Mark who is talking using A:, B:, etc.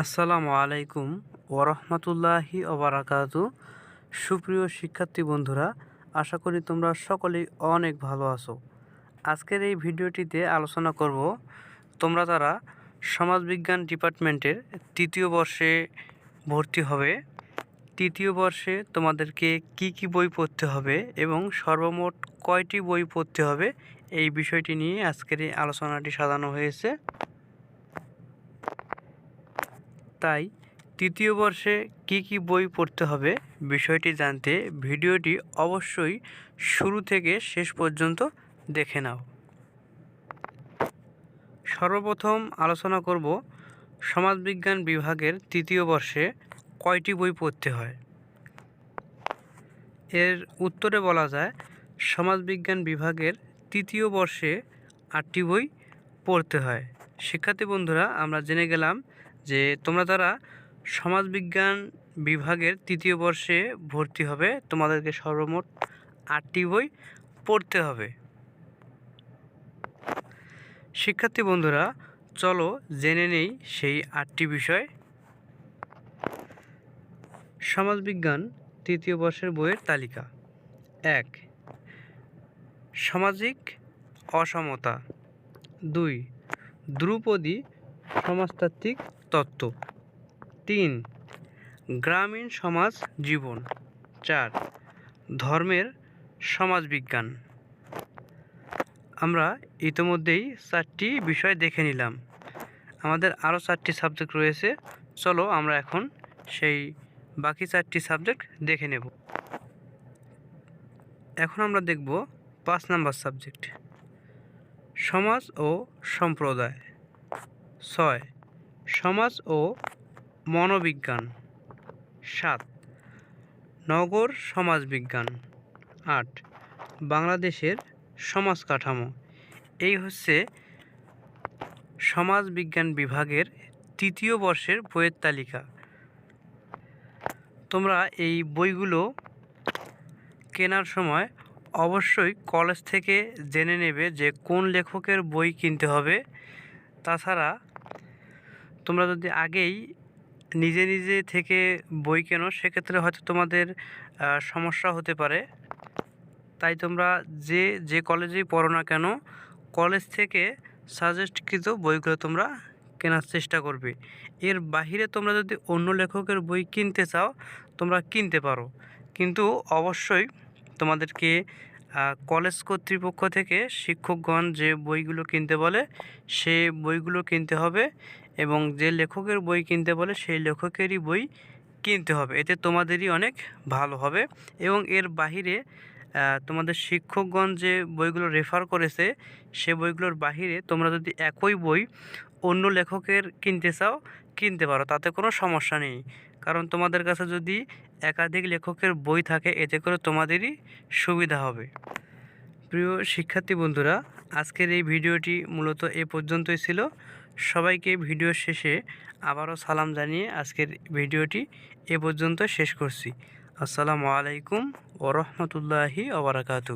A: আসসালামু আলাইকুম ওরহমতুল্লাহি ওবরাকাতু। সুপ্রিয় শিক্ষার্থী বন্ধুরা, আশা করি তোমরা সকলেই অনেক ভালো আছো। আজকের এই ভিডিওটিতে আলোচনা করব, তোমরা তারা সমাজবিজ্ঞান ডিপার্টমেন্টের তৃতীয় বর্ষে ভর্তি হবে, তৃতীয় বর্ষে তোমাদেরকে কি কি বই পড়তে হবে এবং সর্বমোট কয়টি বই পড়তে হবে, এই বিষয়টি নিয়ে আজকের এই আলোচনাটি সাজানো হয়েছে। তাই তৃতীয় বর্ষে কি কি বই পড়তে হবে বিষয়টি জানতে ভিডিওটি অবশ্যই শুরু থেকে শেষ পর্যন্ত দেখে নাও। সর্বপ্রথম আলোচনা করব সমাজবিজ্ঞান বিভাগের তৃতীয় বর্ষে কয়টি বই পড়তে হয়? এর উত্তরে বলা যায়, সমাজবিজ্ঞান বিভাগের তৃতীয় বর্ষে আটটি বই পড়তে হয়। শিক্ষার্থী বন্ধুরা, আমরা জেনে গেলাম যে তোমরা যারা সমাজবিজ্ঞান বিভাগের তৃতীয় বর্ষে ভর্তি হবে। তোমাদেরকে সর্বমোট আটটি বই পড়তে হবে। শিক্ষার্থী বন্ধুরা, চলো জেনে নেই সেই আটটি বিষয়। সমাজবিজ্ঞান তৃতীয় বর্ষের বইয়ের তালিকা। এক, সামাজিক অসমতা। দুই, দ্রুপদী সমাজতাত্ত্বিক তত্ত্ব। তিন, গ্রামীণ সমাজ জীবন। চার, ধর্মের সমাজবিজ্ঞান। আমরা ইতিমধ্যেই চারটি বিষয় দেখে নিলাম। আমাদের আরও চারটি সাবজেক্ট রয়েছে। চলো আমরা এখন সেই বাকি চারটি সাবজেক্ট দেখে নেব। এখন আমরা দেখব পাঁচ নাম্বার সাবজেক্ট সমাজ ও সম্প্রদায়। ছয় সমাজ ও মনোবিজ্ঞান। সাত, নগর সমাজবিজ্ঞান। আট, বাংলাদেশের সমাজ কাঠামো। এই হচ্ছে সমাজ বিজ্ঞান বিভাগের তৃতীয় বর্ষের বইয়ের তালিকা। তোমরা এই বইগুলো কেনার সময় অবশ্যই কলেজ থেকে জেনে নেবে যে কোন লেখকের বই কিনতে হবে। তাছাড়া তোমরা যদি আগেই নিজে নিজে থেকে বই কেনো, সেক্ষেত্রে হয়তো তোমাদের সমস্যা হতে পারে। তাই তোমরা যে যে কলেজেই পড়ো না কেন, কলেজ থেকে সাজেস্টকৃত বইগুলো তোমরা কেনার চেষ্টা করবে। এর বাহিরে তোমরা যদি অন্য লেখকের বই কিনতে চাও, তোমরা কিনতে পারো। কিন্তু অবশ্যই তোমাদেরকে কলেজ কর্তৃপক্ষ থেকে শিক্ষকগণ যে বইগুলো কিনতে বলে, সে বইগুলো কিনতে হবে এবং যে লেখকের বই কিনতে বলে, সেই লেখকেরই বই কিনতে হবে। এতে তোমাদেরই অনেক ভালো হবে এবং এর বাহিরে তোমাদের শিক্ষকগণ যে বইগুলো রেফার করেছে, সে বইগুলোর বাহিরে তোমরা যদি একই বই অন্য লেখকের কিনতে চাও, কিনতে পারো, তাতে কোনো সমস্যা নেই। কারণ তোমাদের কাছে যদি একাধিক লেখকের বই থাকে, এতে করে তোমাদেরই সুবিধা হবে। প্রিয় শিক্ষার্থী বন্ধুরা, আজকের এই ভিডিওটি মূলত এ পর্যন্তই ছিল। সবাইকে ভিডিও শেষে আবারও সালাম জানিয়ে আজকের ভিডিওটি এ পর্যন্ত শেষ করছি। আসসালামু আলাইকুম ওরহমতুল্লাহি ওবরাকাতু